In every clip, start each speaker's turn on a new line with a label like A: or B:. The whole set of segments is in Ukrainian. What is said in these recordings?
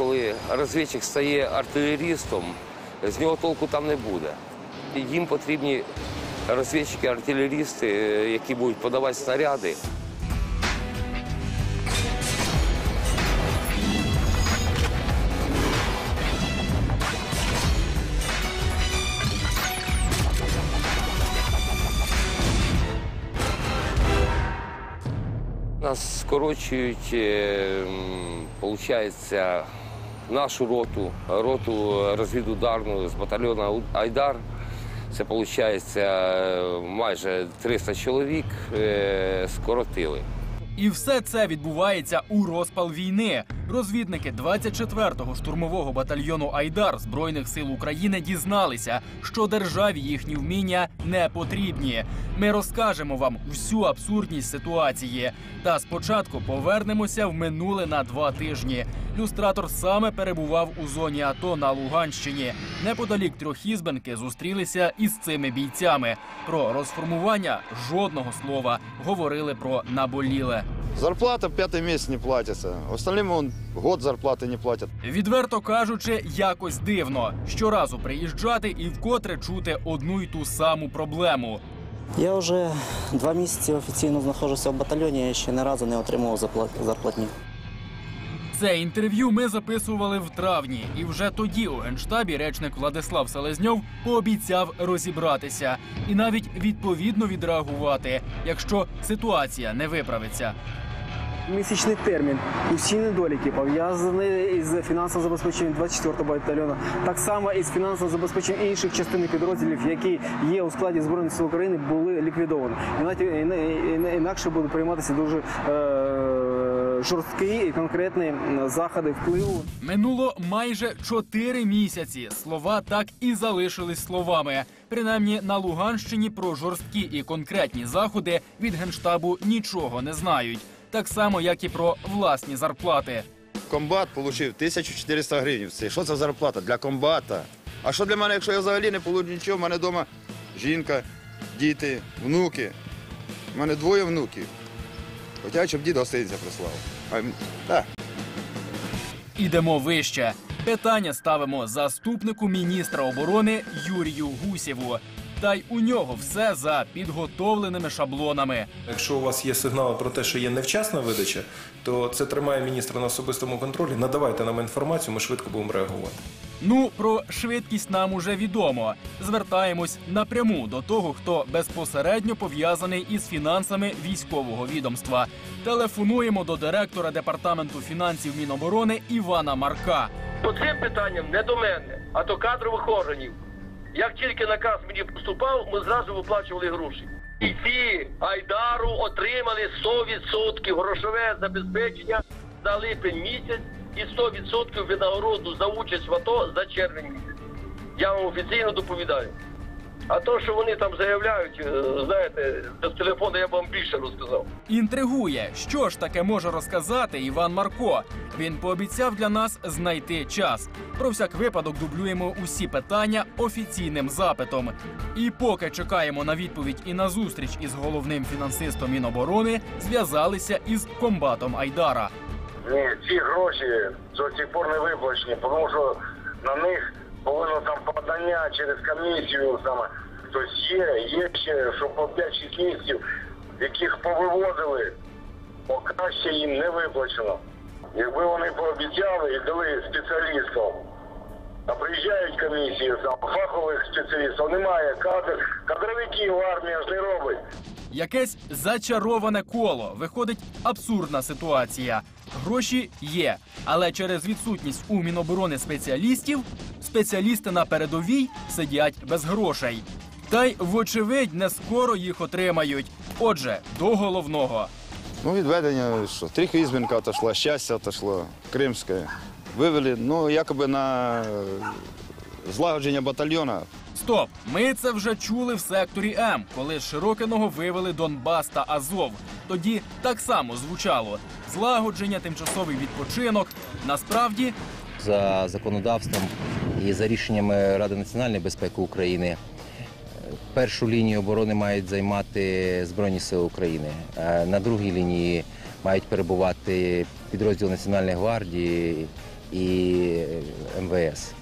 A: коли розвідчик стає артилерістом, з нього толку там не буде. Їм потрібні розвідчики, артилерісти, е, які будуть подавати снаряди. Нас скорочують, виходить, нашу роту, роту розвідударну з батальйону Айдар. Це виходить майже 300 чоловік е, скоротили.
B: І все це відбувається у розпал війни. Розвідники 24-го штурмового батальйону Айдар Збройних сил України дізналися, що державі їхні вміння не потрібні. Ми розкажемо вам всю абсурдність ситуації. Та спочатку повернемося в минуле на два тижні. Люстратор саме перебував у зоні АТО на Луганщині. Неподалік Трьохізбенки зустрілися із цими бійцями. Про розформування жодного слова говорили про наболіле.
C: Зарплата пятый месяц не платится. Остальным он год зарплаты не платят.
B: Відверто кажучи, якось дивно щоразу приїжджати і вкотре чути одну й ту саму проблему.
D: Я вже два місяці офіційно знаходжуся в батальйоні, я ще ні разу не отримував запла- зарплатню.
B: Це інтерв'ю ми записували в травні, і вже тоді у генштабі речник Владислав Селезньов пообіцяв розібратися і навіть відповідно відреагувати, якщо ситуація не виправиться.
E: Місячний термін. Усі недоліки пов'язані із фінансовим забезпеченням 24-го батальйону, так само і з фінансовим забезпеченням інших частин підрозділів, які є у складі збройних сил України, були ліквідовані. Іначе, іна- інакше будуть прийматися дуже е, жорсткі і конкретні заходи впливу.
B: Минуло майже чотири місяці. Слова так і залишились словами. Принаймні на Луганщині про жорсткі і конкретні заходи від генштабу нічого не знають, так само як і про власні зарплати.
C: Комбат отримав 1400 гривень. Це що це зарплата для комбата? А що для мене, якщо я взагалі не получу нічого, в мене вдома жінка, діти, внуки. У мене двоє внуків. Хоча щоб дід гостинця прислав. А, так.
B: Ідемо вище. Питання ставимо заступнику міністра оборони Юрію Гусєву. Та й у нього все за підготовленими шаблонами.
F: Якщо у вас є сигнали про те, що є невчасна видача, то це тримає міністра на особистому контролі. Надавайте нам інформацію, ми швидко будемо реагувати.
B: Ну, про швидкість нам уже відомо. Звертаємось напряму до того, хто безпосередньо пов'язаний із фінансами військового відомства. Телефонуємо до директора департаменту фінансів Міноборони Івана Марка.
G: По цим питанням не до мене, а до кадрових органів. Як тільки наказ мені поступав, ми зразу виплачували гроші. І ці Айдару отримали 100% грошове забезпечення за липень місяць і 100% винагороду за участь в АТО за червень місяць. Я вам офіційно доповідаю. А то, що вони там заявляють, е, знаєте, без телефону я б вам більше розказав.
B: Інтригує, що ж таке може розказати Іван Марко. Він пообіцяв для нас знайти час. Про всяк випадок дублюємо усі питання офіційним запитом. І поки чекаємо на відповідь і на зустріч із головним фінансистом Міноборони, зв'язалися із комбатом Айдара.
H: Ні, ці гроші до сих пор не виплачені, тому що на них повинно там подання через комісію саме. Тобто є, є ще, що по 5-6 місяців, яких повивозили, поки ще їм не виплачено. Якби вони пообіцяли і дали спеціалістам, а приїжджають комісії, там фахових спеціалістів, немає кадр, кадровиків армія ж не робить.
B: Якесь зачароване коло. Виходить абсурдна ситуація. Гроші є, але через відсутність у Міноборони спеціалістів спеціалісти на передовій сидять без грошей. Та й, вочевидь, не скоро їх отримають. Отже, до головного.
C: Ну, відведення, що Тріх Ізбінка отошла, щастя отошло, Кримське. Вивели, ну, якоби на е, злагодження батальйона.
B: Стоп, ми це вже чули в секторі М, коли з Широкиного вивели Донбас та Азов. Тоді так само звучало: злагодження, тимчасовий відпочинок. Насправді
I: за законодавством і за рішеннями Ради національної безпеки України. е, Першу лінію оборони мають займати Збройні Сили України. а На другій лінії мають перебувати підрозділи Національної гвардії і е, МВС.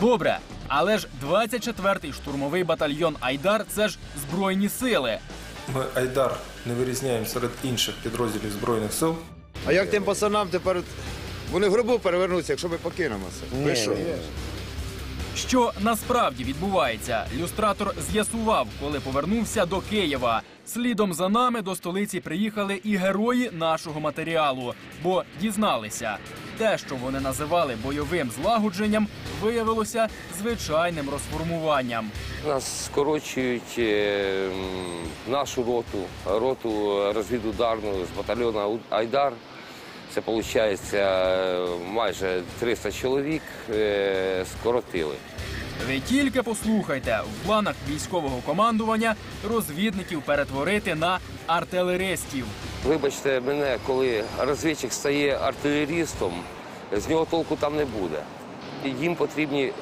B: Добре, але ж 24-й штурмовий батальйон Айдар це ж збройні сили.
F: Ми Айдар не вирізняємо серед інших підрозділів Збройних сил.
C: А як тим пацанам тепер вони в гробу перевернуться, якщо ми покинемо це? Ви що?
B: Що насправді відбувається? Люстратор з'ясував, коли повернувся до Києва. Слідом за нами до столиці приїхали і герої нашого матеріалу, бо дізналися, те, що вони називали бойовим злагодженням, виявилося звичайним розформуванням.
A: Нас скорочують е, нашу роту, роту розвідударну з батальйону Айдар. Це виходить майже 300 чоловік е, скоротили.
B: Ви тільки послухайте, в планах військового командування розвідників перетворити на артилеристів.
A: Вибачте мене, коли розвідчик стає артилерістом, з нього толку там не буде. Їм потрібні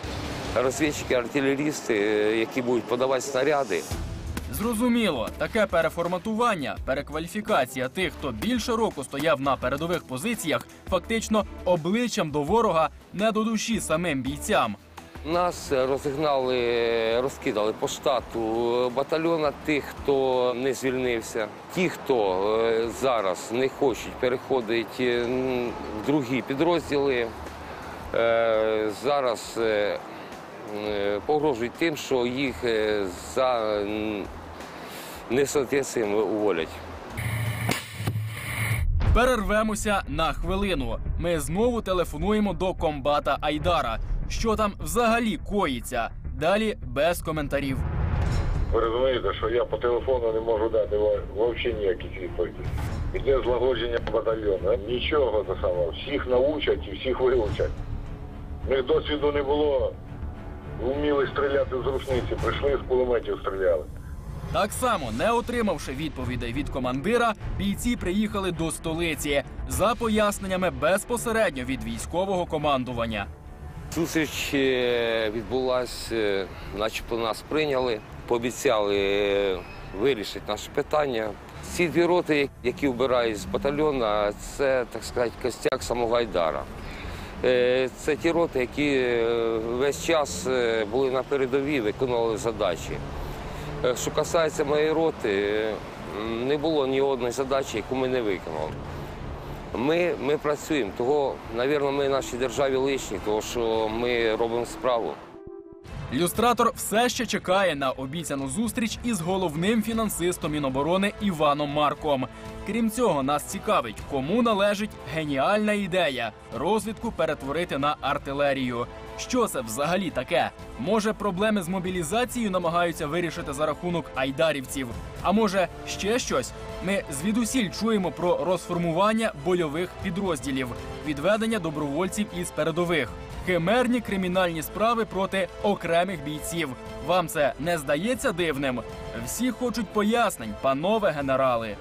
A: розвідчики, артилерісти, е, які будуть подавати снаряди.
B: Зрозуміло, таке переформатування, перекваліфікація тих, хто більше року стояв на передових позиціях, фактично обличчям до ворога не до душі самим бійцям.
A: Нас розігнали, розкидали по штату батальйона тих, хто не звільнився. Ті, хто е, зараз не хочуть переходити е, в другі підрозділи, е, зараз погрожують тим, що їх за несоответствием уволять.
B: Перервемося на хвилину. Ми знову телефонуємо до комбата Айдара. Що там взагалі коїться? Далі без коментарів.
H: Ви розумієте, що я по телефону не можу дати взагалі ніяких відповідей. Іде злагодження батальйону. Нічого те саме. Всіх научать і всіх вилучать. В них досвіду не було. Вміли стріляти з рушниці, прийшли з кулеметів стріляли.
B: Так само, не отримавши відповідей від командира, бійці приїхали до столиці за поясненнями безпосередньо від військового командування.
A: Зустріч е, відбулася, е, начебто нас прийняли, пообіцяли е, вирішити наше питання. Ці дві роти, які вбирають з батальйону, це, так сказати, костяк самого Айдара. Це ті роти, які весь час були на передовій, виконували задачі. Що касається моєї роти, не було ні одної задачі, яку ми не виконали. Ми, ми працюємо, того, мабуть, ми нашій державі лишні, тому що ми робимо справу.
B: Люстратор все ще чекає на обіцяну зустріч із головним фінансистом Міноборони Іваном Марком. Крім цього, нас цікавить, кому належить геніальна ідея розвідку перетворити на артилерію. Що це взагалі таке? Може, проблеми з мобілізацією намагаються вирішити за рахунок айдарівців? А може ще щось? Ми звідусіль чуємо про розформування бойових підрозділів, відведення добровольців із передових, химерні кримінальні справи проти окремих бійців. Вам це не здається дивним? Всі хочуть пояснень, панове генерали.